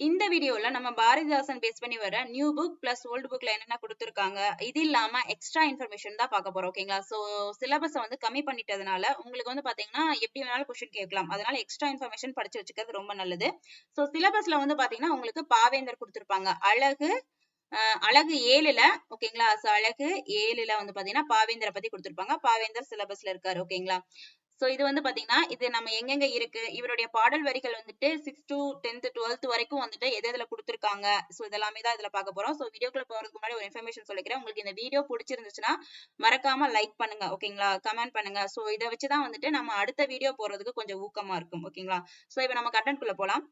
இந்த வீடியோல நம்ம பாரதிதாசன் பேஸ் பண்ணி வர நியூ புக் பிளஸ் ஓல்டு புக்ல என்னென்ன கொடுத்துருக்காங்க இது இல்லாம எக்ஸ்ட்ரா இன்ஃபர்மேஷன் தான் பார்க்க போறோம் ஓகேங்களா சோ சிலபஸ வந்து கம்மி பண்ணிட்டதுனால உங்களுக்கு வந்து பாத்தீங்கன்னா எப்படி வேணாலும் கொஸ்டின் கேட்கலாம். அதனால எக்ஸ்ட்ரா இன்ஃபர்மேஷன் படிச்சு வச்சுக்கிறது ரொம்ப நல்லது. சோ சிலபஸ்ல வந்து பாத்தீங்கன்னா உங்களுக்கு பாவேந்தர் கொடுத்துருப்பாங்க. அழகு அழகு ஏழுல ஓகேங்களா அழகு ஏழுல வந்து பாத்தீங்கன்னா பாவேந்தரை பத்தி கொடுத்திருப்பாங்க. பாவேந்தர் சிலபஸ்ல இருக்காரு ஓகேங்களா சோ இது வந்து பாத்தீங்கன்னா இது நம்ம எங்கெங்க இருக்கு? இவருடைய பாடல் வரிகள் வந்துட்டு சிக்ஸ் டு டென்த் டுவெல்த் வரைக்கும் வந்துட்டு எது எதுல கொடுத்துருக்காங்க? சோ இதெல்லாமே தான் இதுல பார்க்க போறோம். சோ வீடியோக்குள்ள போறதுக்கு முன்னாடி ஒரு இன்ஃபர்மேஷன் சொல்லிக்கிறேன். உங்களுக்கு இந்த வீடியோ பிடிச்சிருந்துச்சுன்னா மறக்காம லைக் பண்ணுங்க. ஓகேங்களா? கமெண்ட் பண்ணுங்க. சோ இதை வச்சுதான் வந்துட்டு நம்ம அடுத்த வீடியோ போறதுக்கு கொஞ்சம் ஊக்கமா இருக்கும். ஓகேங்களா? சோ இப்ப நம்ம கண்டென்ட் குள்ள போலாம்.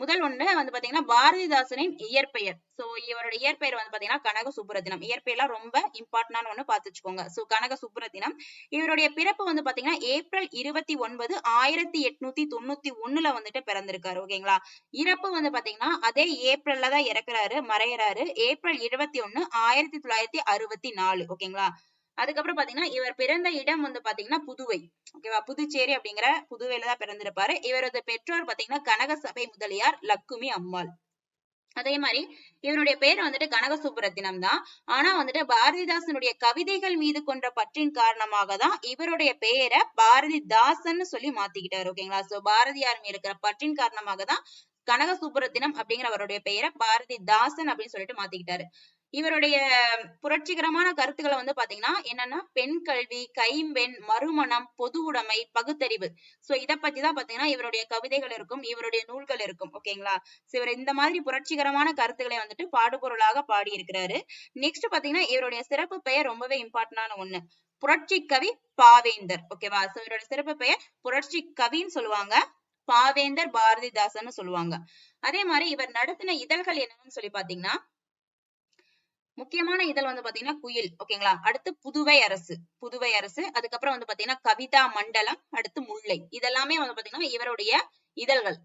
முதல் ஒண்ணு வந்து பாத்தீங்கன்னா பாரதிதாசனின் இயற்பெயர். சோ இவரோட இயற்பெயர் வந்து பாத்தீங்கன்னா கனக சுப்புரத்தினம். இயற்பெயர்லாம் ரொம்ப இம்பார்ட்டன்டான ஒண்ணு பார்த்து வச்சுக்கோங்க. சோ கனக சுப்புரத்தினம். இவருடைய பிறப்பு வந்து பாத்தீங்கன்னா ஏப்ரல் இருபத்தி ஒன்பது ஆயிரத்தி எட்நூத்தி தொண்ணூத்தி ஒண்ணுல வந்துட்டு பிறந்திருக்காரு. ஓகேங்களா இறப்பு வந்து பாத்தீங்கன்னா அதே ஏப்ரல்ல தான் இறக்குறாரு மறையறாரு. ஏப்ரல் இருபத்தி ஒண்ணு ஆயிரத்தி தொள்ளாயிரத்தி அறுபத்தி நாலு. ஓகேங்களா அதுக்கப்புறம் பாத்தீங்கன்னா இவர் பிறந்த இடம் வந்து பாத்தீங்கன்னா புதுவை. ஓகேவா புதுச்சேரி அப்படிங்கிற புதுவையில தான் பிறந்திருப்பாரு. இவரது பெற்றோர் பாத்தீங்கன்னா கனக சபை முதலியார் லக்குமி அம்மாள். அதே மாதிரி இவனுடைய பேர் வந்துட்டு கனக சுப்புரத்தினம் தான். ஆனா வந்துட்டு பாரதிதாசனுடைய கவிதைகள் மீது கொண்ட பற்றின் காரணமாக தான் இவருடைய பெயரை பாரதிதாசன் சொல்லி மாத்திக்கிட்டாரு. ஓகேங்களா சோ பாரதியார் மீது இருக்கிற பற்றின் காரணமாக தான் கனக சுப்புரத்தினம் அப்படிங்கிற அவருடைய பெயரை பாரதிதாசன் அப்படின்னு சொல்லிட்டு மாத்திக்கிட்டாரு. இவருடைய புரட்சிகரமான கருத்துக்களை வந்து பாத்தீங்கன்னா என்னன்னா பெண் கல்வி கைம்பெண் மறுமணம் பொது உடைமை பகுத்தறிவு. சோ இத பத்தி தான் பாத்தீங்கன்னா இவருடைய கவிதைகள் இருக்கும் இவருடைய நூல்கள் இருக்கும் ஓகேங்களா? சோ இவர் இந்த மாதிரி புரட்சிகரமான கருத்துக்களை வந்துட்டு பாடுபொருளாக பாடி இருக்கிறாரு நெக்ஸ்ட் பாத்தீங்கன்னா இவருடைய சிறப்பு பெயர் ரொம்பவே இம்பார்ட்டன்டான ஒண்ணு. புரட்சி கவி பாவேந்தர் ஓகேவா? சோ இவருடைய சிறப்பு பெயர் புரட்சி கவின்னு சொல்லுவாங்க. பாவேந்தர் பாரதிதாசன் சொல்லுவாங்க. அதே மாதிரி இவர் நடத்தின இதழ்கள் என்னன்னு சொல்லி பாத்தீங்கன்னா முக்கியமான இதழ் வந்து பாத்தீங்கன்னா குயில் ஓகேங்களா அடுத்து புதுவை அரசு புதுவை அரசு அதுக்கப்புறம் வந்து பாத்தீங்கன்னா கவிதா மண்டலம் அடுத்து முல்லை. இதெல்லாமே வந்து பாத்தீங்கன்னா இவருடைய இதழ்கள்.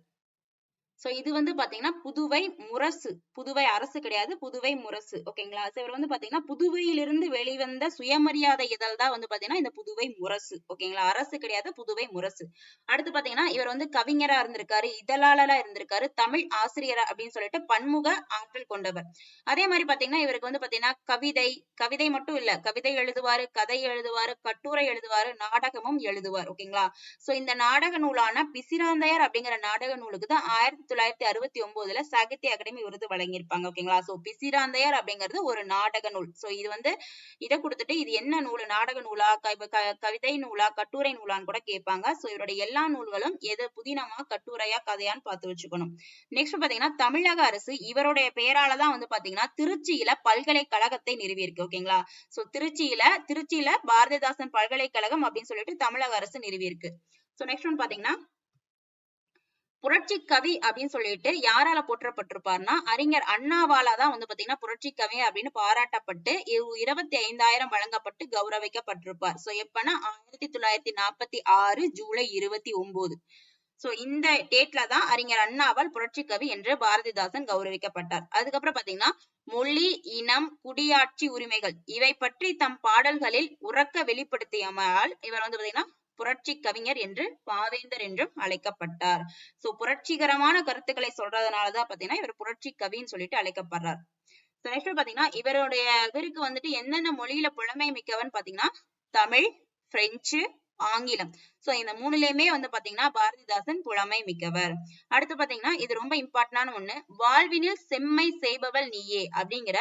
சோ இது வந்து பாத்தீங்கன்னா புதுவை முரசு. புதுவை அரசு கிடையாது புதுவை முரசு. ஓகேங்களா இவர் வந்து பாத்தீங்கன்னா புதுவையிலிருந்து வெளிவந்த சுயமரியாதை இதழ் தான் வந்து பாத்தீங்கன்னா இந்த புதுவை முரசு. ஓகேங்களா அரசு கிடையாது புதுவை முரசு. அடுத்து பாத்தீங்கன்னா இவர் வந்து கவிஞரா இருந்திருக்காரு இதழாளரா இருந்திருக்காரு தமிழ் ஆசிரியரா அப்படின்னு சொல்லிட்டு பன்முக ஆற்றல் கொண்டவர். அதே மாதிரி பாத்தீங்கன்னா இவருக்கு வந்து பாத்தீங்கன்னா கவிதை கவிதை மட்டும் இல்ல கவிதை எழுதுவாரு கதை எழுதுவாரு கட்டுரை எழுதுவாரு நாடகமும் எழுதுவார். ஓகேங்களா சோ இந்த நாடக நூலான பிசிராந்தையர் அப்படிங்கிற நாடக நூலுக்கு தான் ஆயிரத்தி தொள்ளாயிரத்தி அறுபத்தி ஒன்பதுல சாகித்ய அகாடமி விருது வழங்கியிருப்பாங்க ஓகேங்களா சோ பிசிராந்தையார் அப்படிங்கிறது ஒரு நாடக நூல். சோ இது வந்து இதை கொடுத்துட்டு இது என்ன நூல்? நாடக நூலா? கவிதை நூலா? கட்டுரை நூலான்னு கூட கேட்பாங்க. சோ இவருடைய எல்லா நூல்களும் எது புதினமா கட்டுரையா கதையான்னு பார்த்து வச்சுக்கணும். நெக்ஸ்ட் பாத்தீங்கன்னா தமிழக அரசு இவருடைய பெயரால தான் வந்து பாத்தீங்கன்னா திருச்சியில பல்கலைக்கழகத்தை நிறுவியிருக்கு ஓகேங்களா சோ திருச்சியில திருச்சியில பாரதிதாசன் பல்கலைக்கழகம் அப்படின்னு சொல்லிட்டு தமிழக அரசு நிறுவியிருக்கு. சோ நெக்ஸ்ட் ஒன் பாத்தீங்கன்னா புரட்சி கவி அப்படின்னு சொல்லிட்டு யாரால போற்றப்பட்டிருப்பாருன்னா அறிஞர் அண்ணாவாலா தான் வந்து பாத்தீங்கன்னா புரட்சி கவி அப்படின்னு பாராட்டப்பட்டு இருபத்தி ஐந்தாயிரம் வழங்கப்பட்டு கௌரவிக்கப்பட்டிருப்பார். சோ எப்பன்னா ஆயிரத்தி தொள்ளாயிரத்தி நாற்பத்தி ஆறு ஜூலை இருபத்தி ஒன்பது சோ இந்த டேட்ல தான் அறிஞர் அண்ணாவால் புரட்சி கவி என்று பாரதிதாசன் கௌரவிக்கப்பட்டார். அதுக்கப்புறம் பாத்தீங்கன்னா மொழி இனம் குடியாட்சி உரிமைகள் இவை பற்றி தம் பாடல்களில் உறக்க வெளிப்படுத்தியமையால் இவர் வந்து பாத்தீங்கன்னா புரட்சி கவிஞர் என்று பாவேந்தர் என்றும் அழைக்கப்பட்டார். சோ புரட்சிகரமான கருத்துக்களை சொல்றதுனாலதான் பாத்தீங்கன்னா இவர் புரட்சி கவின்னு சொல்லிட்டு அழைக்கப்படுறார். நெக்ஸ்ட் பாத்தீங்கன்னா இவருடைய இவருக்கு வந்துட்டு என்னென்ன மொழியில புலமை மிக்கவன் பாத்தீங்கன்னா தமிழ் பிரெஞ்சு ஆங்கிலம். சோ இந்த மூணுலயுமே வந்து பாத்தீங்கன்னா பாரதிதாசன் புலமை மிக்கவர். அடுத்து பாத்தீங்கன்னா இது ரொம்ப இம்பார்ட்டன்டான ஒண்ணு. வாழ்வினில் செம்மை செய்பவள் நீயே அப்படிங்கிற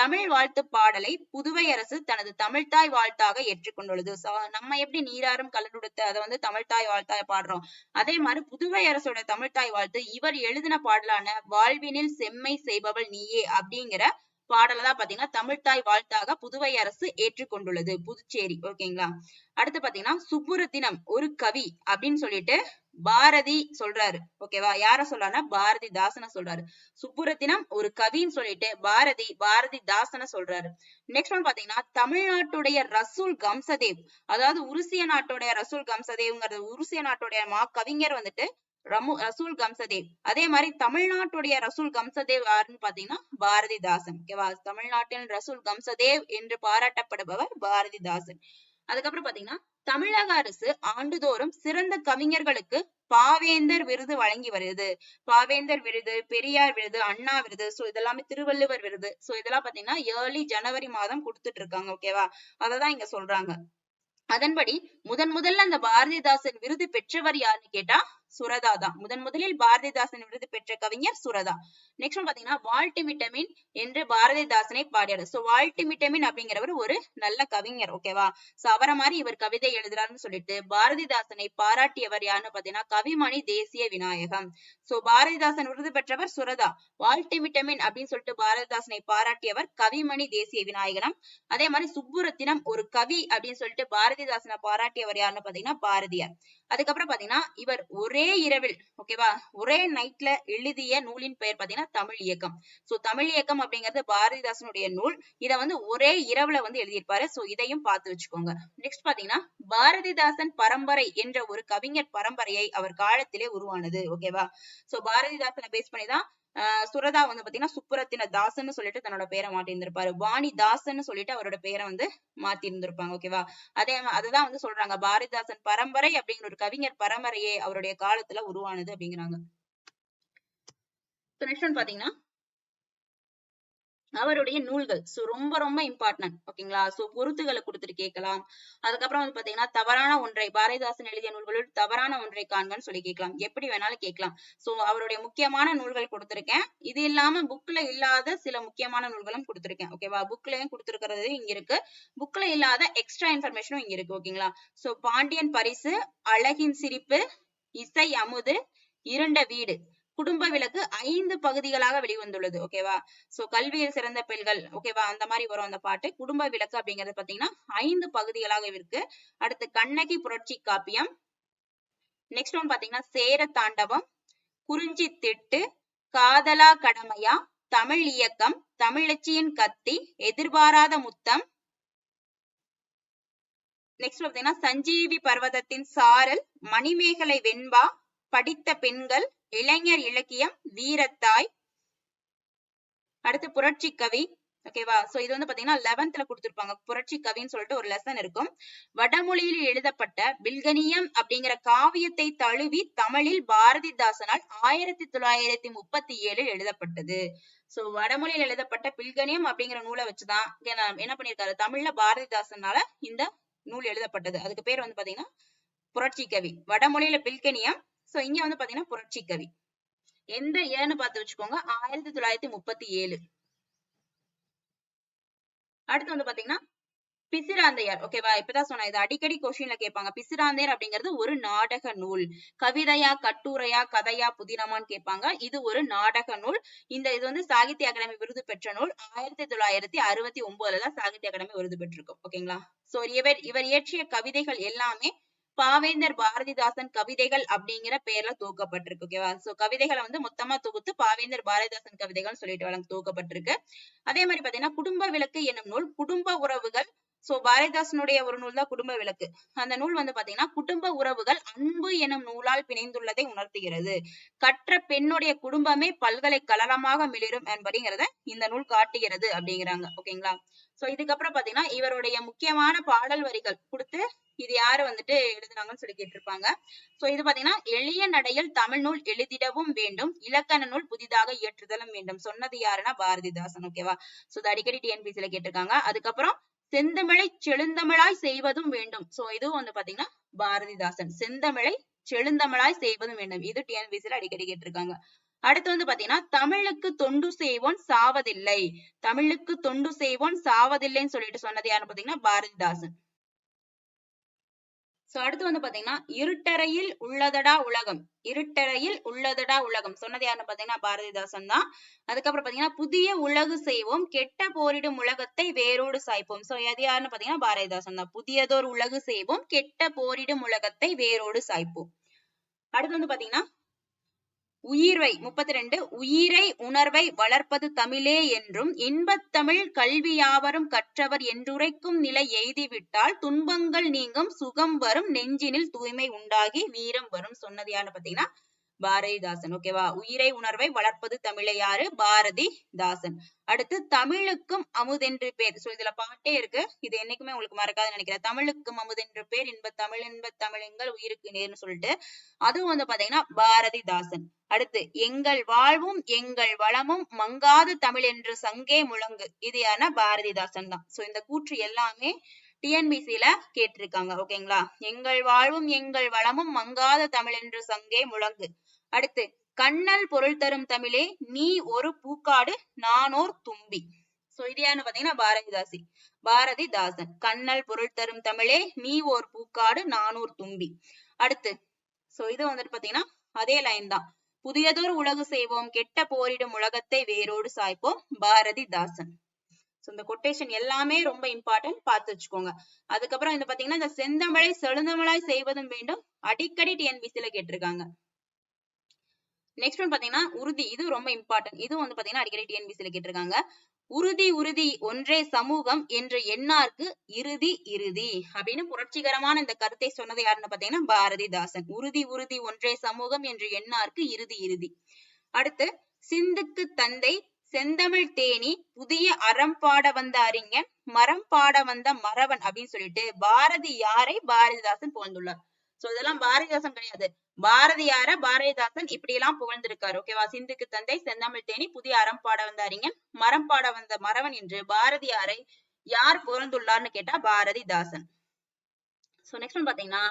தமிழ் வாழ்த்து பாடலை புதுவை அரசு தனது தமிழ்தாய் வாழ்த்தாக ஏற்றுக்கொண்டுள்ளது. நம்ம எப்படி நீராறும் கலந்துடுத்த அதை வந்து தமிழ்தாய் வாழ்த்தா பாடுறோம்? அதே மாதிரி புதுவை அரசோட தமிழ்தாய் வாழ்த்து இவர் எழுதின பாடலான வாழ்வினில் செம்மை செய்பவள் நீயே அப்படிங்கிற பாடலை தான் பாத்தீங்கன்னா தமிழ்தாய் வாழ்த்தாக புதுவை அரசு ஏற்றுக்கொண்டுள்ளது. புதுச்சேரி ஓகேங்களா? அடுத்து பாத்தீங்கன்னா சுப்புரத்தினம் ஒரு கவி அப்படின்னு சொல்லிட்டு பாரதி சொல்றாரு. ஓகேவா யார சொல்றாருன்னா பாரதிதாசன சொல்றாரு. சுப்புரத்தினம் ஒரு கவின்னு சொல்லிட்டு பாரதி பாரதிதாசன சொல்றாரு. நெக்ஸ்ட் ஒன் பாத்தீங்கன்னா தமிழ்நாட்டுடைய ரசூல் கம்சதேவ். அதாவது உருசிய நாட்டுடைய ரசூல் கம்சதேவ்ங்கிறது உருசிய நாட்டுடைய மா கவிஞர் வந்துட்டு ரமு ரசூல் கம்சதேவ். அதே மாதிரி தமிழ்நாட்டுடைய ரசூல் கம்சதேவ் யாருன்னு பாத்தீங்கன்னா பாரதிதாசன். ஓகேவா தமிழ்நாட்டின் ரசூல் கம்சதேவ் என்று பாராட்டப்படுபவர் பாரதிதாசன். அதுக்கப்புறம் பாத்தீங்கன்னா தமிழக அரசு ஆண்டுதோறும் சிறந்த கவிஞர்களுக்கு பாவேந்தர் விருது வழங்கி வருது. பாவேந்தர் விருது பெரியார் விருது அண்ணா விருது சோ இதெல்லாமே திருவள்ளுவர் விருது. சோ இதெல்லாம் பாத்தீங்கன்னா ஏர்லி ஜனவரி மாதம் கொடுத்துட்டு இருக்காங்க ஓகேவா அததான் இங்க சொல்றாங்க. அதன்படி முதன் முதல்ல அந்த பாரதிதாசன் விருது பெற்றவர் யாருன்னு கேட்டா சுரதா தான். முதன் முதலில் பாரதிதாசன் விருது பெற்ற கவிஞர் சுரதா. நெக்ஸ்ட் பாத்தீங்கன்னா வால்டிமிட்டமின் என்று பாரதிதாசனை பாடியார். சோ வால்டிமிட்டமின் அப்படிங்கிறவர் ஒரு நல்ல கவிஞர் ஓகேவா சோ அவரை மாதிரி இவர் கவிதை எழுதுறாருன்னு சொல்லிட்டு பாரதிதாசனை பாராட்டியவர் யாருன்னு பாத்தீங்கன்னா கவிமணி தேசிய விநாயகம். சோ பாரதிதாசன் விருது பெற்றவர் சுரதா. வால்டிமிட்டமின் அப்படின்னு சொல்லிட்டு பாரதிதாசனை பாராட்டியவர் கவிமணி தேசிய விநாயகனம். அதே மாதிரி சுப்புரத்தினம் ஒரு கவி அப்படின்னு சொல்லிட்டு பாரதிதாசனை பாராட்டியவர் யாருன்னு பாத்தீங்கன்னா பாரதியார். அதுக்கப்புறம் பாத்தீங்கன்னா இவர் ஒரு இரவில் ஓகேவா ஒரே நைட்ல எழுதிய நூலின் பெயர் பாத்தீங்கன்னா தமிழ் இயக்கம். சோ தமிழ் இயக்கம் அப்படிங்கிறது பாரதிதாசனுடைய நூல். இத வந்து ஒரே இரவுல வந்து எழுதியிருப்பாரு. சோ இதையும் பார்த்து வச்சுக்கோங்க. நெக்ஸ்ட் பாத்தீங்கன்னா பாரதிதாசன் பரம்பரை என்ற ஒரு கவிஞர் பரம்பரையை அவர் காலத்திலே உருவானது ஓகேவா சோ பாரதிதாசனை பேஸ் பண்ணிதான் தான் சுரதா வந்து பாத்தீங்கன்னா சுப்புரத்தின தாசன்னு சொல்லிட்டு தன்னோட பேரை மாத்தி இருந்திருப்பாரு வாணி தாசன்னு சொல்லிட்டு அவரோட பேரை வந்து மாத்தி இருந்திருப்பாங்க ஓகேவா அதே அதுதான் வந்து சொல்றாங்க பாரதிதாசன் பரம்பரை அப்படிங்கிற ஒரு கவிஞர் பரம்பரையே அவருடைய காலத்துல உருவானது அப்படிங்கிறாங்க. நெக்ஸ்ட் ஒன் பாத்தீங்கன்னா அவருடைய நூல்கள். சோ ரொம்ப ரொம்ப இம்பார்ட்டன்ட் ஓகேங்களா சோ பொருத்துகளை கொடுத்துட்டு கேட்கலாம். அதுக்கப்புறம் வந்து பாத்தீங்கன்னா தவறான ஒன்றை பாரதிதாசன் எழுதிய நூல்களுள் தவறான ஒன்றை காண்கன்னு சொல்லி கேட்கலாம். எப்படி வேணாலும் கேட்கலாம். சோ அவருடைய முக்கியமான நூல்கள் கொடுத்திருக்கேன். இது இல்லாம புக்ல இல்லாத சில முக்கியமான நூல்களும் கொடுத்திருக்கேன். ஓகேவா புக்லயும் கொடுத்திருக்கிறது இங்க இருக்கு. புக்ல இல்லாத எக்ஸ்ட்ரா இன்ஃபர்மேஷனும் இங்க இருக்கு. ஓகேங்களா சோ பாண்டியன் பரிசு அழகின் சிரிப்பு இசை அமுது இருண்ட வீடு. குடும்ப விளக்கு ஐந்து பகுதிகளாக வெளிவந்துள்ளது ஓகேவா சோ கல்வியில் சிறந்த பெண்கள் ஓகேவா அந்த மாதிரி வரும் அந்த பாட்டு. குடும்ப விளக்கு அப்படிங்கறது பாத்தீங்கன்னா ஐந்து பகுதிகளாக இருக்கு. அடுத்து கண்ணகி புரட்சி காப்பியம். நெக்ஸ்ட் ஒன் பாத்தீங்கன்னா சேர தாண்டவம் குறிஞ்சி திட்டு காதலா கடமையா தமிழ் இயக்கம் தமிழச்சியின் கத்தி எதிர்பாராத முத்தம். நெக்ஸ்ட் பாத்தீங்கன்னா சஞ்சீவி பர்வதத்தின் சாரல் மணிமேகலை வெண்பா படித்த பெண்கள் இளைஞர் இலக்கியம் வீரத்தாய். அடுத்து புரட்சி கவி. ஓகேவா சோ இது வந்து பாத்தீங்கன்னா லெவன்த்ல கொடுத்திருப்பாங்க. புரட்சி கவின்னு சொல்லிட்டு ஒரு லெசன் இருக்கும். வடமொழியில் எழுதப்பட்ட பில்கனியம் அப்படிங்கிற காவியத்தை தழுவி தமிழில் பாரதிதாசனால் ஆயிரத்தி தொள்ளாயிரத்தி முப்பத்தி ஏழில் எழுதப்பட்டது. சோ வடமொழியில் எழுதப்பட்ட பில்கனியம் அப்படிங்கிற நூலை வச்சுதான் என்ன பண்ணிருக்காரு தமிழ்ல பாரதிதாசனால இந்த நூல் எழுதப்பட்டது. அதுக்கு பேர் வந்து பாத்தீங்கன்னா புரட்சி கவி. வடமொழியில பில்கனியம் சோ இங்க வந்து பாத்தீங்கன்னா புரட்சி கவி எந்த ஏன்னு பார்த்து வச்சுக்கோங்க ஆயிரத்தி தொள்ளாயிரத்தி முப்பத்தி ஏழு. அடுத்து வந்து பாத்தீங்கன்னா பிசிராந்தையார். ஓகேவா இப்பதான் சொன்னேன் இது அடிக்கடி கொஸ்டின்ல கேட்பாங்க. பிசிராந்தையர் அப்படிங்கிறது ஒரு நாடக நூல். கவிதையா கட்டுரையா கதையா புதினமான்னு கேட்பாங்க. இது ஒரு நாடக நூல். இந்த இது வந்து சாகித்ய அகாடமி விருது பெற்ற நூல். ஆயிரத்தி தொள்ளாயிரத்தி அறுபத்தி ஒன்பதுல தான் சாகித்ய அகாடமி விருது பெற்றிருக்கும். ஓகேங்களா சோ இவர் இவர் இயற்றிய கவிதைகள் எல்லாமே பாவேந்தர் பாரதிதாசன் கவிதைகள் அப்படிங்கிற பேர்ல தூக்கப்பட்டிருக்கு ஓகேவா சோ கவிதைகளை வந்து மொத்தமா தொகுத்து பாவேந்தர் பாரதிதாசன் கவிதைகள் சொல்லிட்டு வழங்க தொகுக்கப்பட்டிருக்கு அதே மாதிரி பாத்தீங்கன்னா குடும்ப விளக்கு என்னும் நூல் குடும்ப உறவுகள் சோ பாரதிதாசனுடைய ஒரு நூல் தான் குடும்ப விளக்கு. அந்த நூல் வந்து பாத்தீங்கன்னா குடும்ப உறவுகள் அன்பு எனும் நூலால் பிணைந்துள்ளதை உணர்த்துகிறது. கற்ற பெண்ணுடைய குடும்பமே பல்கலைக்கழகமாக மிளிரும் என்பதுங்கிறத இந்த நூல் காட்டுகிறது அப்படிங்கிறாங்க. ஓகேங்களா? சோ இதுக்கப்புறம் பாத்தீங்கன்னா இவருடைய முக்கியமான பாடல் வரிகள் கொடுத்து இது யாரு வந்துட்டு எழுதுனாங்கன்னு சொல்லி கேட்டிருப்பாங்க. சோ இது பாத்தீங்கன்னா எளிய நடையில் தமிழ் நூல் எழுதிடவும் வேண்டும் இலக்கண நூல் புதிதாக இயற்றுதலும் வேண்டும் சொன்னது யாருன்னா பாரதிதாசன். ஓகேவா? சோ இது அடிக்கடி டிஎன்பிசில கேட்டிருக்காங்க. அதுக்கப்புறம் செந்தமிழை செழுந்தமிழாய் செய்வதும் வேண்டும். சோ இதுவும் வந்து பாத்தீங்கன்னா பாரதிதாசன். செந்தமிழை செழுந்தமிழாய் செய்வதும் வேண்டும். இது டிஎன்பிசில அடிக்கடி கேட்டிருக்காங்க. அடுத்து வந்து பாத்தீங்கன்னா தமிழுக்கு தொண்டு செய்வோன் சாவதில்லை. தமிழுக்கு தொண்டு செய்வோன் சாவதில்லைன்னு சொல்லிட்டு சொன்னது யாருன்னு பாத்தீங்கன்னா பாரதிதாசன். சோ அடுத்து வந்து பாத்தீங்கன்னா இருட்டறையில் உள்ளதடா உலகம். இருட்டறையில் உள்ளதடா உலகம். சொன்னது யாருன்னு பாத்தீங்கன்னா பாரதிதாசன் தான். அதுக்கப்புறம் பாத்தீங்கன்னா புதிய உலகு செய்வோம் கெட்ட போரிடும் உலகத்தை வேரோடு சாய்ப்போம். சோ அது யாருன்னு பாத்தீங்கன்னா பாரதிதாசன் தான். புதியதோர் உலகு செய்வோம் கெட்ட போரிடும் உலகத்தை வேரோடு சாய்ப்போம். அடுத்து வந்து பாத்தீங்கன்னா உயிர்வை முப்பத்தி ரெண்டு உயிரை உணர்வை வளர்ப்பது தமிழே என்றும் இன்பத்தமிழ் கல்வி யாவரும் கற்றவர் என்றுரைக்கும் நிலை எய்திவிட்டால் துன்பங்கள் நீங்கும் சுகம் வரும் நெஞ்சினில் தூய்மை உண்டாகி வீரம் வரும் சொன்னது யாருன்னு பாத்தீங்கன்னா பாரதிதாசன். ஓகேவா உயிரை உணர்வை வளர்ப்பது தமிழை யாரு? பாரதிதாசன். அடுத்து தமிழுக்கும் அமுதென்று பேர். சோ இதுல பாட்டே இருக்கு. இது என்னைக்குமே உங்களுக்கு மறக்காதுன்னு நினைக்கிறேன். தமிழுக்கும் அமுதென்று பேர். இன்ப தமிழ் இன்ப தமிழுங்கள் உயிருக்கு நேர்னு சொல்லிட்டு. அதுவும் வந்து பாத்தீங்கன்னா பாரதிதாசன். அடுத்து எங்கள் வாழ்வும் எங்கள் வளமும் மங்காது தமிழ் என்று சங்கே முழங்கு. இது யாருன்னா? பாரதிதாசன் தான். சோ இந்த கூற்று எல்லாமே டிஎன்பிசில கேட்டிருக்காங்க. ஓகேங்களா எங்கள் வாழ்வும் எங்கள் வளமும் மங்காத தமிழ் என்று சங்கே முழங்கு. அடுத்து கண்ணல் பொருள் தரும் தமிழே நீ ஒரு பூக்காடு நானோர் தும்பி. சோ இது யாருன்னு பாத்தீங்கன்னா பாரதிதாசி. பாரதிதாசன். கண்ணல் பொருள் தரும் தமிழே நீ ஓர் பூக்காடு நானூர் தும்பி. அடுத்து சோ இது வந்துட்டு பாத்தீங்கன்னா அதே லைன் தான். புதியதோர் உலகு செய்வோம் கெட்ட போரிடும் உலகத்தை வேரோடு சாய்ப்போம் பாரதிதாசன். இந்த கொட்டேஷன் எல்லாமே ரொம்ப இம்பார்ட்டன்ட் பார்த்து வச்சுக்கோங்க. அதுக்கப்புறம் இந்த பாத்தீங்கன்னா இந்த செந்தமிழை செழுந்தமிழாய் செய்வதும் வேண்டும். அடிக்கடி டிஎன்பிசில கேட்டிருக்காங்க. நெக்ஸ்ட் ஒன் பாத்தீங்கன்னா உறுதி. இது ரொம்ப இம்பார்ட்டன்ட் இது வந்து பாத்தீங்கன்னா அடிக்கடி டிஎன்பிசில கேட்டிருக்காங்க. உறுதி உறுதி ஒன்றே சமூகம் என்ற எண்ணார்க்கு இறுதி இறுதி. அப்படின்னு புரட்சிகரமான இந்த கருத்தை சொன்னது யாருன்னு பாத்தீங்கன்னா பாரதிதாசன். உறுதி உறுதி ஒன்றே சமூகம் என்ற எண்ணார்க்கு இறுதி இறுதி. அடுத்து சிந்துக்கு தந்தை செந்தமிழ் தேனி புதிய அறம் பாட வந்த அறிஞன் மரம் பாட வந்த மறவன் அப்படின்னு சொல்லிட்டு பாரதி யாரை? பாரதிதாசன் புகழ்ந்துள்ளார். சோ இதெல்லாம் பாரதிதாசன் கிடையாது. பாரதியார பாரதிதாசன் இப்படி எல்லாம் புகழ்ந்திருக்காரு ஓகேவா சிந்துக்கு தந்தை செந்தமிழ் தேனி புதிய அறம் பாட வந்த அறிஞன் மரம் பாட வந்த மறவன் என்று பாரதியாரை யார் புகழ்ந்துள்ளார்னு கேட்டா பாரதிதாசன். சோ நெக்ஸ்ட் ஒன் பாத்தீங்கன்னா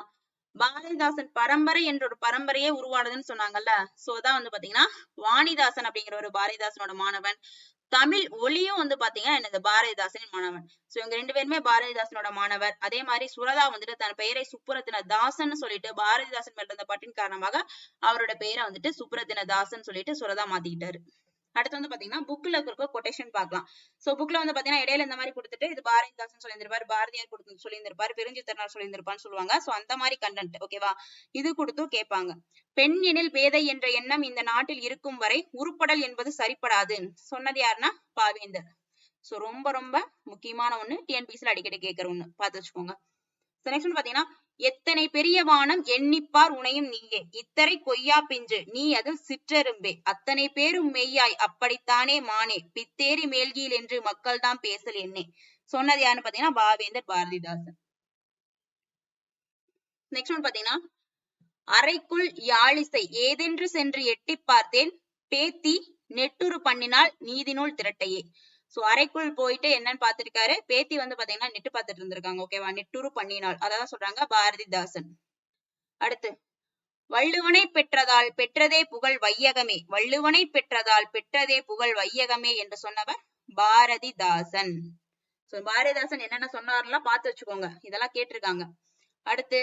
பாரதிதாசன் பரம்பரை என்ற ஒரு பரம்பரையே உருவானதுன்னு சொன்னாங்கல்ல. சோ அதான் வந்து பாத்தீங்கன்னா வாணிதாசன் அப்படிங்கிற ஒரு பாரதிதாசனோட மாணவன் தமிழ் ஒளியும் வந்து பாத்தீங்கன்னா என்னது பாரதிதாசனின் மாணவன். சோ இவங்க ரெண்டு பேருமே பாரதிதாசனோட மாணவர். அதே மாதிரி சுரதா வந்துட்டு தன் பெயரை சுப்புரத்தின தாசன் சொல்லிட்டு பாரதிதாசன் மேல இருந்த பட்டின் காரணமாக அவரோட பெயரை வந்துட்டு சுப்புரத்தின தாசன் சொல்லிட்டு சுரதா மாத்திக்கிட்டாரு. அடுத்து வந்து பாத்தீங்கன்னா புக்ல இருக்க கொட்டேஷன் பார்க்கலாம். சோ புக்ல வந்து பாத்தீங்கன்னா இடையில இந்த மாதிரி கொடுத்துட்டு இது பாரதிதாசன் சொல்லியிருந்திருப்பாரு பாரதியார் கொடுத்து சொல்லியிருந்திருப்பாரு பெருஞ்சித்திரனார் சொல்லியிருந்திருப்பான்னு சொல்லுவாங்க. சோ அந்த மாதிரி கண்டென்ட் ஓகேவா இது கொடுத்தும் கேட்பாங்க. பெண் எனில் பேதை என்ற எண்ணம் இந்த நாட்டில் இருக்கும் வரை உருப்படல் என்பது சரிப்படாது சொன்னது யாருன்னா பாவேந்தர் சோ ரொம்ப ரொம்ப முக்கியமான ஒண்ணு டிஎன்பிசில அடிக்கடி கேட்கிற ஒண்ணு. பார்த்து வச்சுக்கோங்க. நெக்ஸ்ட் வந்து பாத்தீங்கன்னா எத்தனை பெரிய வானம் எண்ணிப்பார் உனையும் நீயே. இத்தரை கொய்யா பிஞ்சு நீ அது சிற்றெரும்பே அத்தனை பேரும் மெய்யாய் அப்படித்தானே மானே. பித்தேரி மேல்கியில் என்று மக்கள் தான் பேசல் என்னே. சொன்னது யாருன்னு பாத்தீங்கன்னா பாவேந்தர் பாரதிதாசன். நெக்ஸ்ட் ஒன் பாத்தீங்கன்னா அறைக்குள் யாழிசை ஏதென்று சென்று எட்டி பார்த்தேன் பேத்தி நெட்டுரு பண்ணினால் நீதிநூல் திரட்டையே. சோ அறைக்குள் போயிட்டு என்னன்னு பாத்துருக்காரு பேத்தி வந்து பாத்தீங்கன்னா நெட்டு பாத்துட்டு இருந்திருக்காங்க ஓகேவா நெட்டுரு பண்ணினால். அதான் சொல்றாங்க பாரதிதாசன். அடுத்து வள்ளுவனை பெற்றதால் பெற்றதே புகழ் வையகமே. வள்ளுவனை பெற்றதால் பெற்றதே புகழ் வையகமே என்று சொன்னவர் பாரதிதாசன். சோ பாரதிதாசன் என்னென்ன சொன்னார்லாம் பார்த்து வச்சுக்கோங்க. இதெல்லாம் கேட்டிருக்காங்க. அடுத்து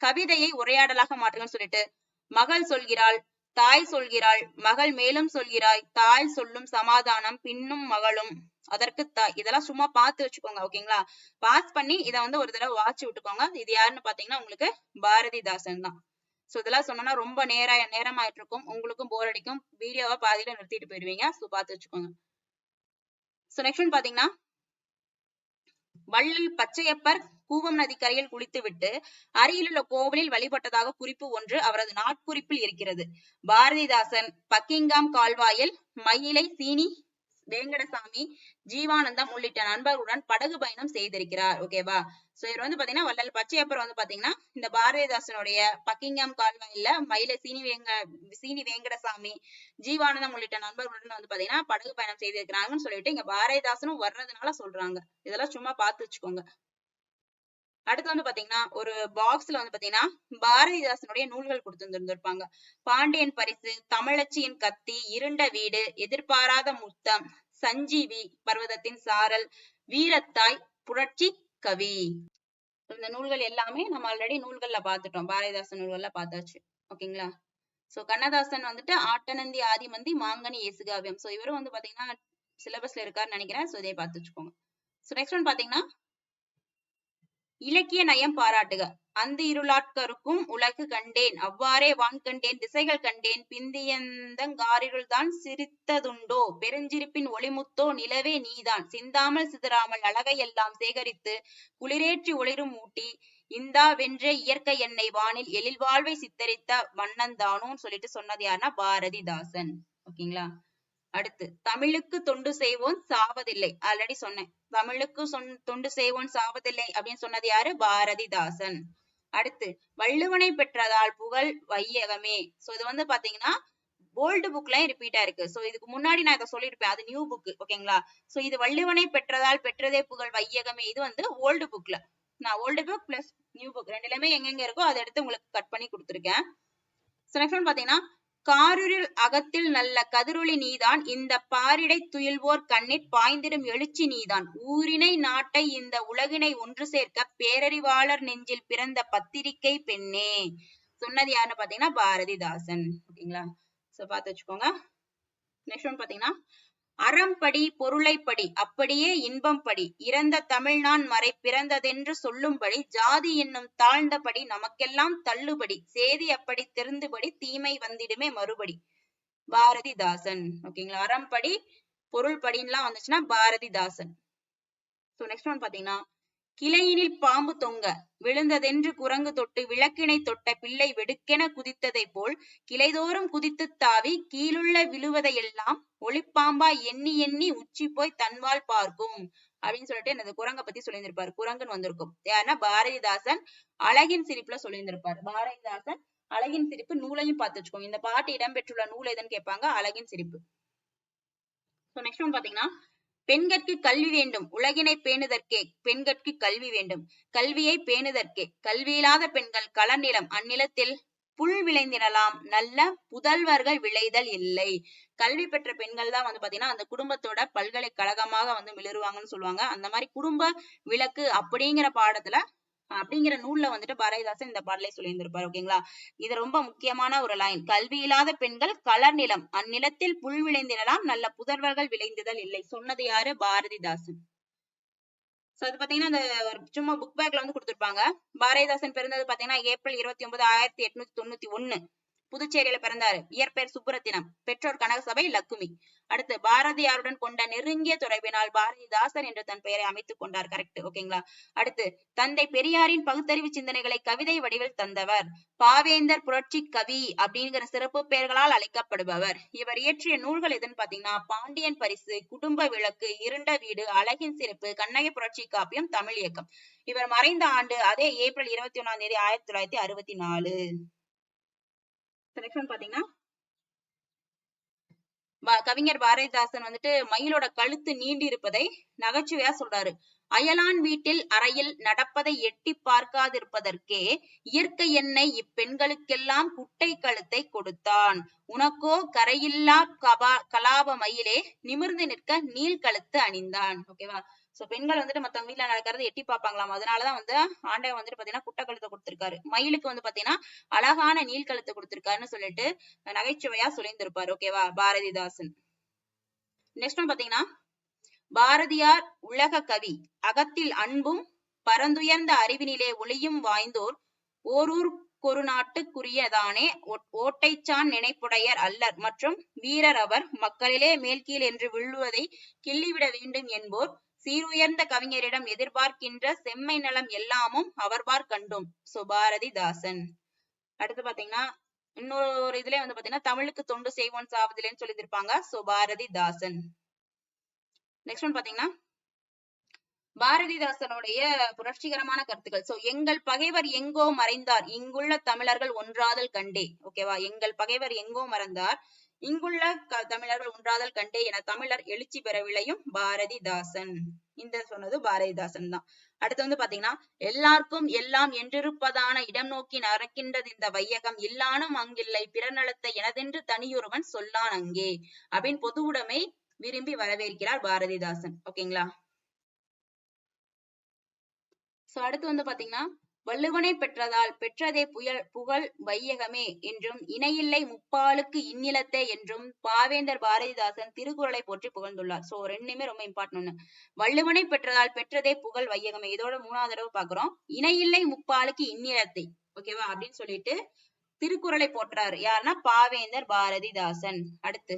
கவிதையை உரையாடலாக மாற்றுங்கன்னு சொல்லிட்டு மகள் சொல்கிறாள் தாய் சொல்கிறாள் மகள் மேலும் சொல்கிறாய் தாய் சொல்லும் சமாதானம் பின்னும் மகளும். அதற்கு தாய் இதெல்லாம் சும்மா பார்த்து வச்சுக்கோங்க ஓகேங்களா? பாஸ் பண்ணி இதை வந்து ஒரு தடவை வாட்சி விட்டுக்கோங்க. இது யாருன்னு பாத்தீங்கன்னா உங்களுக்கு பாரதிதாசன் தான். சோ இதெல்லாம் சொன்னோம்னா ரொம்ப நேரா நேரமாயிட்டு இருக்கும் உங்களுக்கும் போர் அடிக்கும். வீடியோவை பாதியில நிறுத்திட்டு போயிருவீங்க சோ பார்த்து வச்சுக்கோங்க. சோ நெக்ஸ்ட் ஒன் பாத்தீங்கன்னா வள்ளல் பச்சையப்பர் கூவம் நதிக்கரையில் குளித்துவிட்டு அருகிலுள்ள கோவிலில் வழிபட்டதாக குறிப்பு ஒன்று அவரது நாட்குறிப்பில் இருக்கிறது. பாரதிதாசன் பக்கிங்காம் கால்வாயில் மயிலை சீனி வேங்கடசாமி ஜீவானந்தம் உள்ளிட்ட நண்பர்களுடன் படகு பயணம் செய்திருக்கிறார். ஓகேவா சோ இவர் வந்து பாத்தீங்கன்னா வள்ளல் பச்சையப்பர் வந்து பாத்தீங்கன்னா இந்த பாரதிதாசனுடைய பக்கிங்காம் கால்வாயில மயிலை சீனி வேங்க சீனி வேங்கடசாமி ஜீவானந்தம் உள்ளிட்ட நண்பர்களுடன் வந்து பாத்தீங்கன்னா படகு பயணம் செய்திருக்கிறாங்கன்னு சொல்லிட்டு இங்க பாரதிதாசனும் வர்றதுனால சொல்றாங்க. இதெல்லாம் சும்மா பார்த்து வச்சுக்கோங்க. அடுத்து வந்து பாத்தீங்கன்னா ஒரு பாக்ஸ்ல வந்து பாத்தீங்கன்னா பாரதிதாசனுடைய நூல்கள் கொடுத்திருந்திருப்பாங்க பாண்டியன் பரிசு தமிழச்சியின் கத்தி இருண்ட வீடு எதிர்பாராத முத்தம் சஞ்சீவி பர்வதத்தின் சாரல் வீரத்தாய் புரட்சி கவி. இந்த நூல்கள் எல்லாமே நம்ம ஆல்ரெடி நூல்கள்ல பாத்துட்டோம். பாரதிதாசன் நூல்கள்ல பார்த்தாச்சு ஓகேங்களா? சோ கண்ணதாசன் வந்துட்டு ஆட்டனந்தி ஆதிமந்தி மாங்கனி இயேசுகாவியம் சோ இவரும் வந்து பாத்தீங்கன்னா சிலபஸ்ல இருக்காருன்னு நினைக்கிறேன். சோ இதை பார்த்து வச்சுக்கோங்க. சோ நெக்ஸ்ட் ஒன் பாத்தீங்கன்னா இலக்கிய நயம் பாராட்டுக. அந்த இருளாட்கருக்கும் உலகு கண்டேன். அவ்வாறே வான் கண்டேன் திசைகள் கண்டேன். பிந்தியந்தங்காரிருள் தான் சிரித்ததுண்டோ? பெருஞ்சிரிப்பின் ஒளிமுத்தோ? நிலவே நீதான். சிந்தாமல் சிதறாமல் அழகையெல்லாம் சேகரித்து குளிரேற்றி ஒளிரும் ஊட்டி இந்தா வென்ற இயற்கை எண்ணெய் வானில் எழில் வாழ்வை சித்தரித்த வண்ணந்தானோன்னு சொல்லிட்டு சொன்னது யாருன்னா பாரதிதாசன். ஓகேங்களா? அடுத்து தமிழுக்கு தொண்டு செய்வோம் சாவதில்லை. ஆல்ரெடி சொன்னேன். தமிழுக்கு தொண்டு செய்வோம் சாவதில்லை அப்படின்னு சொன்னது யாரு? பாரதிதாசன். அடுத்து வள்ளுவனை பெற்றதால் புகழ் வையகமே. சோ இது வந்து பாத்தீங்கன்னா ஓல்டு புக்லயும் ரிப்பீட்டா இருக்கு. சோ இதுக்கு முன்னாடி நான் இதை சொல்லியிருப்பேன். அது நியூ புக் ஓகேங்களா சோ இது வள்ளுவனை பெற்றதால் பெற்றதே புகழ் வையகமே. இது வந்து ஓல்டு புக்ல நான் old book plus new book ரெண்டுலயுமே எங்கெங்க இருக்கோ அதை எடுத்து உங்களுக்கு கட் பண்ணி கொடுத்துருக்கேன். சோ நெக்ஸ்ட் ஒன் பாத்தீங்கன்னா காரிருள் அகத்தில் நல்ல கதிரொளி நீதான். இந்த பாரிடை துயில்வோர் கண்ணிற் பாய்ந்திடும் எழுச்சி நீதான். ஊரினை நாட்டை இந்த உலகினை ஒன்று சேர்க்க பேரறிவாளர் நெஞ்சில் பிறந்த பத்திரிகை பெண்ணே. சொன்னது யாருன்னு பாத்தீங்கன்னா பாரதிதாசன். ஓகேங்களா? சோ பாத்து வச்சுக்கோங்க. நெக்ஸ்ட் ஒன் பாத்தீங்கன்னா அறம்படி பொருளைப்படி அப்படியே இன்பம் படி இறந்த தமிழ்நான் மறை பிறந்ததென்று சொல்லும்படி ஜாதி என்னும் தாழ்ந்தபடி நமக்கெல்லாம் தள்ளுபடி சேதி அப்படி தெரிந்துபடி தீமை வந்திடுமே மறுபடி. பாரதிதாசன். ஓகேங்களா? அறம்படி பொருள் படின்லாம் வந்துச்சுன்னா பாரதிதாசன். ஸோ நெக்ஸ்ட் ஒன் பாத்தீங்கன்னா கிளையினில் பாம்பு தொங்க விழுந்ததென்று குரங்கு தொட்டு விளக்கினை தொட்ட பிள்ளை வெடுக்கென குதித்ததை போல் கிளைதோறும் குதித்து தாவி கீழுள்ள விழுவதையெல்லாம் ஒளிப்பாம்பா எண்ணி எண்ணி உச்சி போய் தன்வால் பார்க்கும் அப்படின்னு சொல்லிட்டு எனது குரங்க பத்தி சொல்லியிருந்திருப்பாரு. குரங்குன்னு வந்திருக்கும். யாருன்னா பாரதிதாசன் அழகின் சிரிப்புல சொல்லியிருந்திருப்பாரு. பாரதிதாசன் அழகின் சிரிப்பு நூலையும் பார்த்து வச்சுக்கோங்க. இந்த பாட்டு இடம்பெற்றுள்ள நூல் எதுன்னு கேட்பாங்க? அழகின் சிரிப்பு. சோ நெக்ஸ்ட் ஒன் பாத்தீங்கன்னா பெண்கட்கு கல்வி வேண்டும். உலகினை பேணுதற்கே பெண்கட்கு கல்வி வேண்டும். கல்வியை பேணுதற்கே கல்வியில்லாத பெண்கள் களநிலம் அந்நிலத்தில் புல் விளைந்திடலாம். நல்ல புதல்வர்கள் விளைதல் இல்லை. கல்வி பெற்ற பெண்கள் தான் வந்து பாத்தீங்கன்னா அந்த குடும்பத்தோட பல்கலைக்கழகமாக வந்து மிளருவாங்கன்னு சொல்லுவாங்க. அந்த மாதிரி குடும்ப விளக்கு அப்படிங்கிற பாடத்துல அப்படிங்கிற நூல்ல வந்துட்டு பாரதிதாசன் இந்த பாடலை சொல்லியிருந்திருப்பாரு ஓகேங்களா? இது ரொம்ப முக்கியமான ஒரு லைன் கல்வி இல்லாத பெண்கள் கலர் நிலம். அந்நிலத்தில் புல் விளைந்திடலாம் நல்ல புதர்வர்கள் விளைந்துதல் இல்லை. சொன்னது யாரு? பாரதிதாசன். சோ அது பாத்தீங்கன்னா அந்த சும்மா புக் பேக்ல வந்து கொடுத்திருப்பாங்க. பாரதிதாசன் பிறந்தது பாத்தீங்கன்னா ஏப்ரல் இருபத்தி ஒன்பது ஆயிரத்தி எட்நூத்தி தொண்ணூத்தி ஒண்ணு. புதுச்சேரியில பிறந்தாரு. இயற்பெயர் சுப்புரத்தினம். பெற்றோர் கனகசபை லக்குமி. அடுத்து பாரதியாருடன் கொண்ட நெருங்கிய தொடர்பினால் பாரதிதாசன் என்று தன் பெயரை அமைத்துக் கொண்டார். கரெக்ட் ஓகேங்களா அடுத்து தந்தை பெரியாரின் பகுத்தறிவு சிந்தனைகளை கவிதை வடிவில் தந்தவர். பாவேந்தர் புரட்சி கவி அப்படிங்கிற சிறப்பு பெயர்களால் அழைக்கப்படுபவர். இவர் இயற்றிய நூல்கள் எதுன்னு பாத்தீங்கன்னா பாண்டியன் பரிசு குடும்ப விளக்கு இருண்ட வீடு அழகின் சிறப்பு கண்ணகி புரட்சி காப்பியம் தமிழ் இயக்கம். இவர் மறைந்த ஆண்டு அதே ஏப்ரல் இருபத்தி ஒண்ணாம் தேதி ஆயிரத்தி தொள்ளாயிரத்தி அறுபத்தி நாலு. நெக்ஸ்ட் ஒன் பாத்தீங்கன்னா கவிஞர் பாரதிதாசன் வந்துட்டு மயிலோட கழுத்து நீண்டி இருப்பதை நகைச்சுவையா சொல்றாரு. அயலான் வீட்டில் அறையில் நடப்பதை எட்டி பார்க்காதிருப்பதற்கே இயற்கை என்னை இப்பெண்களுக்கெல்லாம் குட்டை கழுத்தை கொடுத்தான். உனக்கோ கரையில்லா கபா கலாப மயிலே நிமிர்ந்து நிற்க நீள் கழுத்து அணிந்தான். ஓகேவா சோ பெண்கள் வந்துட்டு மத்தவங்க வீட்டுல நடக்கிறது எட்டி பார்ப்பாங்களாம். அதனாலதான் வந்து ஆண்டவன் வந்துட்டு பாத்தீங்கன்னா குட்டக்கழுத்தை கொடுத்திருக்காரு. மயிலுக்கு வந்து பாத்தீங்கன்னா அழகான நீள் கழுத்தை கொடுத்திருக்காருன்னு சொல்லிட்டு நகைச்சுவையா சொல்லியிருந்திருப்பாரு. ஓகேவா பாரதிதாசன். நெக்ஸ்ட் ஒன் பாத்தீங்கன்னா பாரதியார் உலக கவி. அகத்தில் அன்பும் பரந்துயர்ந்த அறிவினிலே ஒளியும் வாய்ந்தோர் ஓரூர் கொரு நாட்டுக்குரியதானே ஓட்டைச்சான் நினைப்புடையர் அல்லர் மற்றும் வீரர் அவர் மக்களிலே மேல்கீழ் என்று விழுவதை கிள்ளிவிட வேண்டும் என்போர் சீருயர்ந்த கவிஞரிடம் எதிர்பார்க்கின்ற செம்மை நலம் எல்லாமும் அவர்பார் கண்டோம் சோ பாரதிதாசன் அடுத்து பாத்தீங்கன்னா இன்னொரு இதுல வந்து பாத்தீங்கன்னா தமிழுக்கு தொண்டு செய்வோன் சாவதில்லைன்னு சொல்லியிருப்பாங்க சோ பாரதிதாசன் நெக்ஸ்ட் ஒன் பாத்தீங்கன்னா பாரதிதாசனுடைய புரட்சிகரமான கருத்துக்கள். சோ எங்கள் பகைவர் எங்கோ மறைந்தார் இங்குள்ள தமிழர்கள் ஒன்றாதல் கண்டே. ஓகேவா எங்கள் பகைவர் எங்கோ மறைந்தார் இங்குள்ள தமிழர்கள் ஒன்றாதல் கண்டே என தமிழர் எழுச்சி பெற விளையும் பாரதிதாசன். இந்த சொன்னது பாரதிதாசன் தான். அடுத்து வந்து பாத்தீங்கன்னா எல்லாருக்கும் எல்லாம் என்றிருப்பதான இடம் நோக்கி நடக்கின்றது இந்த வையகம். இல்லானும் அங்கில்லை பிறநலத்தை எனதென்று தனியொருவன் சொல்லான் அங்கே. அப்படின்னு பொது உடைமை விரும்பி வரவேற்கிறார் பாரதிதாசன். ஓகேங்களா? சோ அடுத்து வந்து பாத்தீங்கன்னா வள்ளுவனை பெற்றதால் பெற்றதே புயல் புகழ் வையகமே என்றும் இணையில்லை முப்பாலுக்கு இந்நிலத்தே என்றும் பாவேந்தர் பாரதிதாசன் திருக்குறளை போற்றி புகழ்ந்துள்ளார். சோ ரெண்டுமே ரொம்ப இம்பார்ட்டன் ஒண்ணு. வள்ளுவனை பெற்றதால் பெற்றதே புகழ் வையகமே. இதோட மூணாவது தடவை பாக்குறோம் இணையில்லை முப்பாலுக்கு இந்நிலத்தை ஓகேவா அப்படின்னு சொல்லிட்டு திருக்குறளை போற்றாரு. யாருன்னா? பாவேந்தர் பாரதிதாசன். அடுத்து.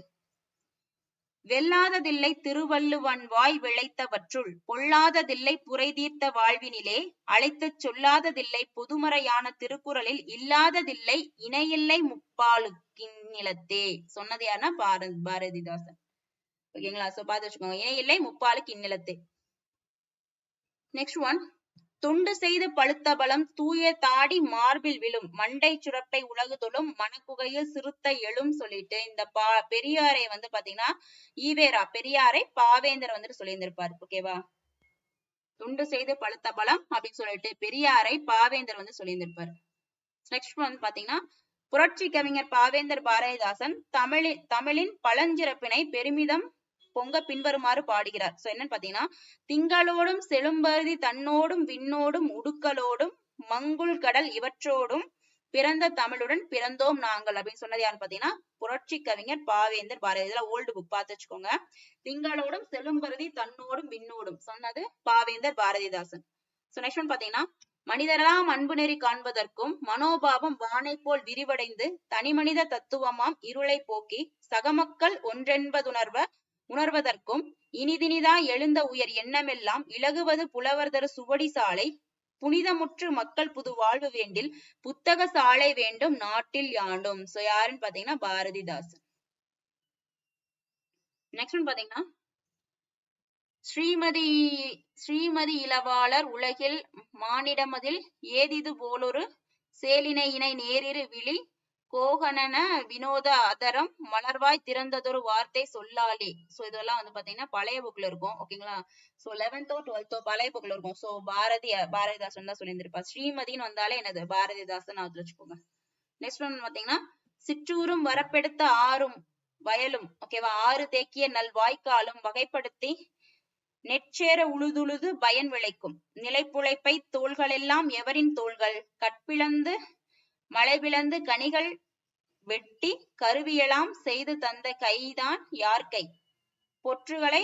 வெல்லாததில்லை திருவள்ளுவன் வாய் விளைத்தவற்றுள் பொல்லாததில்லை புரைதீர்த்த வாழ்வினிலே அழைத்துச் சொல்லாததில்லை பொதுமறையான திருக்குறளில் இல்லாததில்லை இணையில்லை முப்பாலுக்கின்னிலத்தே சொன்னது யாருன்னா பாரதி பாரதிதாசன். ஓகேங்களா? சோ பாத்து வச்சுக்கோங்க. இணையில்லை முப்பாலுக்கு இந்நிலத்தே நெக்ஸ்ட் ஒன் துண்டு செய்து பழுத்த பலம் தூய தாடி மார்பில் விழும். மண்டை சுரப்பை உலகு தொழும் மனக்குகையில் சிறுத்த எழும் சொல்லிட்டு இந்த பா பெரியாரை வந்து பாத்தீங்கன்னா ஈவேரா பெரியாரை பாவேந்தர் வந்துட்டு சொல்லியிருந்திருப்பாரு. ஓகேவா துண்டு செய்து பழுத்த பலம் அப்படின்னு சொல்லிட்டு பெரியாரை பாவேந்தர் வந்து சொல்லியிருந்திருப்பாரு. நெக்ஸ்ட் வந்து பாத்தீங்கன்னா புரட்சி கவிஞர் பாவேந்தர் பாரதிதாசன் தமிழின் தமிழின் பழஞ்சிறப்பினை பெருமிதம் பொங்க பின்வருமாறு பாடுகிறார். சோ என்னன்னு பாத்தீங்கன்னா திங்களோடும் செழும்பருதி தன்னோடும் விண்ணோடும் உடுக்கலோடும் மங்குள் கடல் இவற்றோடும் பிறந்த தமிழுடன் பிறந்தோம் நாங்கள் அப்படின்னு சொன்னது யாருன்னு பாத்தீங்கன்னா புரட்சி கவிஞர் பாவேந்தர் பாரதி. இதெல்லாம் ஓல்டு புக் பார்த்து வச்சுக்கோங்க. திங்களோடும் செழும்பருதி தன்னோடும் விண்ணோடும் சொன்னது Pavendar Bharathidasan. So next one பாத்தீங்கன்னா மனிதரெல்லாம் அன்பு நெறி காண்பதற்கும் மனோபாவம் வானை போல் விரிவடைந்து தனிமனித தத்துவமாம் இருளை போக்கி சகமக்கள் ஒன்றென்பதுணர்வ உணர்வதற்கும் இனிதினிதா எழுந்த உயர் எண்ணமெல்லாம் இலகுவது புலவர்தரு சுவடி சாலை புனிதமுற்று மக்கள் புது வாழ்வு வேண்டில் புத்தக சாலை வேண்டும் நாட்டில் யாண்டும். சோ யாருன்னு பாத்தீங்கன்னா பாரதிதாசன். நெக்ஸ்ட் ஒன் பாத்தீங்கன்னா ஸ்ரீமதி ஸ்ரீமதி இளவாளர் உலகில் மானிடமதில் ஏதிது போலொரு சேலினை இணை நேரிரு விழி கோகனன வினோத அதரம் மலர்வாய் திறந்ததொரு வார்த்தை சொல்லாலே. சோ இதெல்லாம் வந்து பாத்தீங்கன்னா பழைய புக்ல இருக்கும். ஓகேங்களா சோ லெவன்த்தோ டுவெல்த்தோ பழைய புக்ல இருக்கும். சோ பாரதி பாரதிதாசன் தான் சொல்லியிருந்திருப்பா ஸ்ரீமதின்னு வந்தாலே என்னது? பாரதிதாசன் அது வச்சுக்கோங்க. நெக்ஸ்ட் ஒன் பாத்தீங்கன்னா சிற்றூரும் வரப்பெடுத்த ஆறும் வயலும் ஓகேவா ஆறு தேக்கிய நல் வாய்க்காலும் வகைப்படுத்தி நெற்சேர உழுதுழுது பயன் விளைக்கும். நிலைப்புழைப்பை தோள்களெல்லாம் எவரின் தோள்கள்? கற்பிளந்து மலை பிளந்து கனிகள் வெட்டி கருவியெல்லாம் செய்து தந்த கைதான் யார் கை? பொற்றுகளை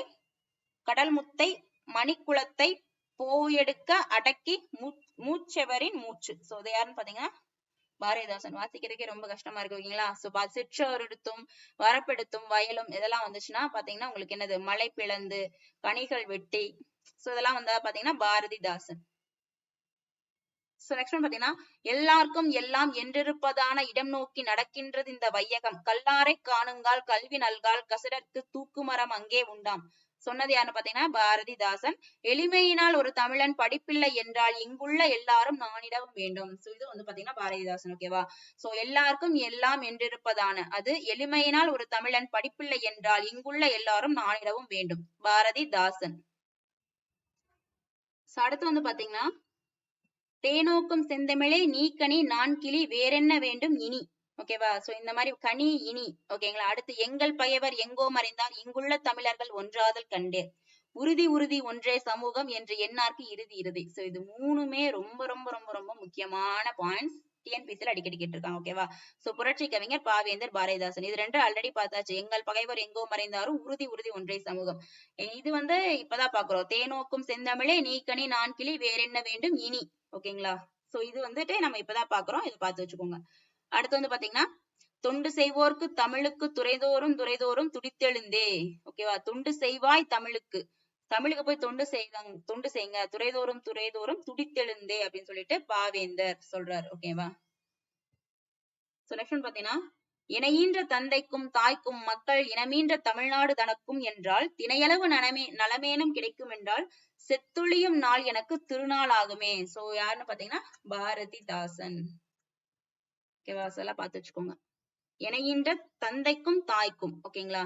கடல் முத்தை மணிக்குளத்தை போயெடுக்க அடக்கி மூச்செவரின் மூச்சு. சோ இது யாருன்னு பாத்தீங்கன்னா பாரதிதாசன். வாசிக்கிறதுக்கே ரொம்ப கஷ்டமா இருக்கு ஓகேங்களா? சோ சிற்றோரெடுத்தும் வரப்பெடுத்தும் வயலும் இதெல்லாம் வந்துச்சுன்னா பாத்தீங்கன்னா உங்களுக்கு என்னது? மழை பிளந்து கனிகள் வெட்டி. சோ இதெல்லாம் வந்தா பாத்தீங்கன்னா பாரதிதாசன். நெக்ஸ்ட் பாத்தீங்கன்னா எல்லாருக்கும் எல்லாம் என்றிருப்பதான இடம் நோக்கி நடக்கின்றது இந்த வையகம். கல்லாரை காணுங்கால் கல்வி நல்கால் கசடற்கு தூக்குமரம் அங்கே உண்டாம். சொன்னது யாருன்னு பாத்தீங்கன்னா பாரதிதாசன். எளிமையினால் ஒரு தமிழன் படிப்பில்லை என்றால் இங்குள்ள எல்லாரும் நானிடம் வேண்டும். சோ இது வந்து பாத்தீங்கன்னா பாரதிதாசன் ஓகேவா சோ எல்லாருக்கும் எல்லாம் என்றிருப்பதான அது எளிமையினால் ஒரு தமிழன் படிப்பில்லை என்றால் இங்குள்ள எல்லாரும் நானிடவும் வேண்டும். பாரதிதாசன். அடுத்து வந்து பாத்தீங்கன்னா தேனோக்கும் செந்தமிழே நீ கனி நான் கிளி வேறென்ன வேண்டும் இனி? ஓகேவா சோ இந்த மாதிரி கனி இனி. ஓகேங்களா அடுத்து எங்கள் பயவர் எங்கோ மறைந்தால் இங்குள்ள தமிழர்கள் ஒன்றாதல் கண்டே. உறுதி உறுதி ஒன்றே சமூகம் என்று என்னார்க்கு இறுதி இறுதி. சோ இது மூணுமே ரொம்ப ரொம்ப ரொம்ப ரொம்ப முக்கியமான பாயிண்ட்ஸ் டிஎன்பிசில அடிக்கடி கேட்டிருக்காங்க. ஓகேவா சோ புரட்சி கவிஞர் பாவேந்தர் பாரதிதாசன். இது ரெண்டு ஆல்ரெடி பார்த்தாச்சு. எங்கள் பகைவர் எங்கோ மறைந்தாரும் உறுதி உறுதி ஒன்றே சமூகம். இது வந்து இப்பதான் பாக்குறோம் தேனோக்கும் செந்தமிழே நீக்கனி நான் கிளி வேறென்ன வேண்டும் இனி? ஓகேங்களா சோ இது வந்துட்டு நம்ம இப்பதான் பாக்குறோம் இதை பார்த்து வச்சுக்கோங்க. அடுத்து வந்து பாத்தீங்கன்னா தொண்டு செய்வோர்க்கு தமிழுக்கு துறைதோறும் துறைதோறும் துடித்தெழுந்தே. ஓகேவா தொண்டு செய்வாய் தமிழுக்கு. தமிழுக்கு போய் தொண்டு செய்தாங்க தொண்டு செய்யுங்க. துறைதோறும் துறைதோறும் துடித்தெழுந்தே அப்படின்னு சொல்லிட்டு பாவேந்தர் சொல்றாரு. ஓகேவா சோ நெக்ஸ்ட் பாத்தீங்கன்னா இணையின்ற தந்தைக்கும் தாய்க்கும் மக்கள் இனமீன்ற தமிழ்நாடு தனக்கும் என்றால் தினையளவு நலமே நலமேனும் கிடைக்கும் என்றால் செத்துளியும் நாள் எனக்கு திருநாள் ஆகுமே சோ யாருன்னு பாத்தீங்கன்னா பாரதிதாசன். ஓகேவா எல்லாம் பார்த்து வச்சுக்கோங்க. இணையின்ற தந்தைக்கும் தாய்க்கும். ஓகேங்களா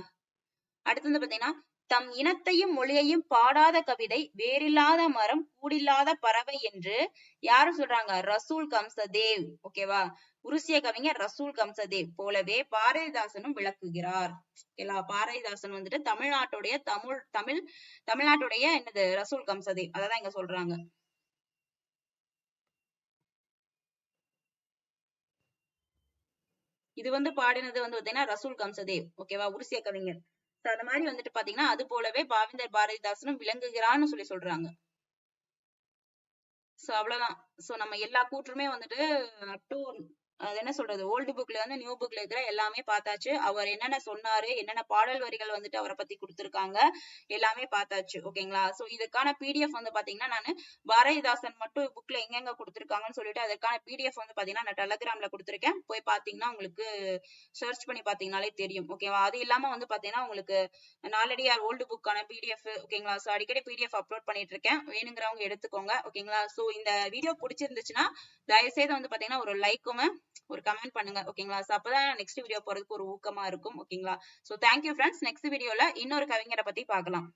அடுத்து வந்து பாத்தீங்கன்னா தம் இனத்தையும் மொழியையும் பாடாத கவிதை வேறில்லாத மரம் கூடில்லாத பறவை என்று யாரு சொல்றாங்க? ரசூல் கம்சதேவ். ஓகேவா உருசிய கவிஞர் ரசூல் கம்சதேவ். போலவே பாரதிதாசனும் விளக்குகிறார். ஓகேலா பாரதிதாசன் வந்துட்டு தமிழ்நாட்டுடைய தமிழ் தமிழ் தமிழ்நாட்டுடைய என்னது? ரசூல் கம்சதேவ். அததான் இங்க சொல்றாங்க. இது வந்து பாடினது வந்து பாத்தீங்கன்னா ரசூல் கம்சதேவ். ஓகேவா உருசிய கவிஞர். அந்த மாதிரி வந்துட்டு பாத்தீங்கன்னா அது போலவே பாவேந்தர் பாரதிதாசனும் விளங்குகிறான்னு சொல்லி சொல்றாங்க. சோ அவ்வளவுதான். சோ நம்ம எல்லா கூற்றுமே வந்துட்டு அது என்ன சொல்றது? ஓல்டு புக்ல வந்து நியூ புக்ல இருக்கிற எல்லாமே பார்த்தாச்சு. அவர் என்னென்ன சொன்னாரு என்னென்ன பாடல் வரிகள் வந்துட்டு அவரை பத்தி கொடுத்துருக்காங்க எல்லாமே பார்த்தாச்சு. ஓகேங்களா? சோ இதுக்கான பிடிஎஃப் வந்து பாத்தீங்கன்னா நான் பாரதிதாசன் மட்டும் புக்ல எங்கெங்க கொடுத்துருக்காங்கன்னு சொல்லிட்டு அதுக்கான பிடிஎஃப் வந்து பாத்தீங்கன்னா நான் டெலகிராம்ல கொடுத்துருக்கேன். போய் பாத்தீங்கன்னா உங்களுக்கு சர்ச் பண்ணி பாத்தீங்கன்னாலே தெரியும். ஓகேவா? அது இல்லாம வந்து பாத்தீங்கன்னா உங்களுக்கு நாலடியார் ஓல்டு புக்கான பிடிஎஃப் ஓகேங்களா? சோ அடிக்கடி பிடிஎஃப் அப்லோட் பண்ணிட்டு இருக்கேன் வேணுங்கிறவங்க எடுத்துக்கோங்க. ஓகேங்களா? சோ இந்த வீடியோ பிடிச்சிருந்துச்சுன்னா தயவு செய்து வந்து பாத்தீங்கன்னா ஒரு லைக்குமே ஒரு கமெண்ட் பண்ணுங்க ஓகேங்களா சோ அப்பதான் நெக்ஸ்ட் வீடியோ போறதுக்கு ஒரு ஊக்கமா இருக்கும் ஓகேங்களா சோ தேங்க்யூ ஃப்ரெண்ட்ஸ் நெக்ஸ்ட் வீடியோல இன்னொரு கவிஞரை பத்தி பார்க்கலாம்.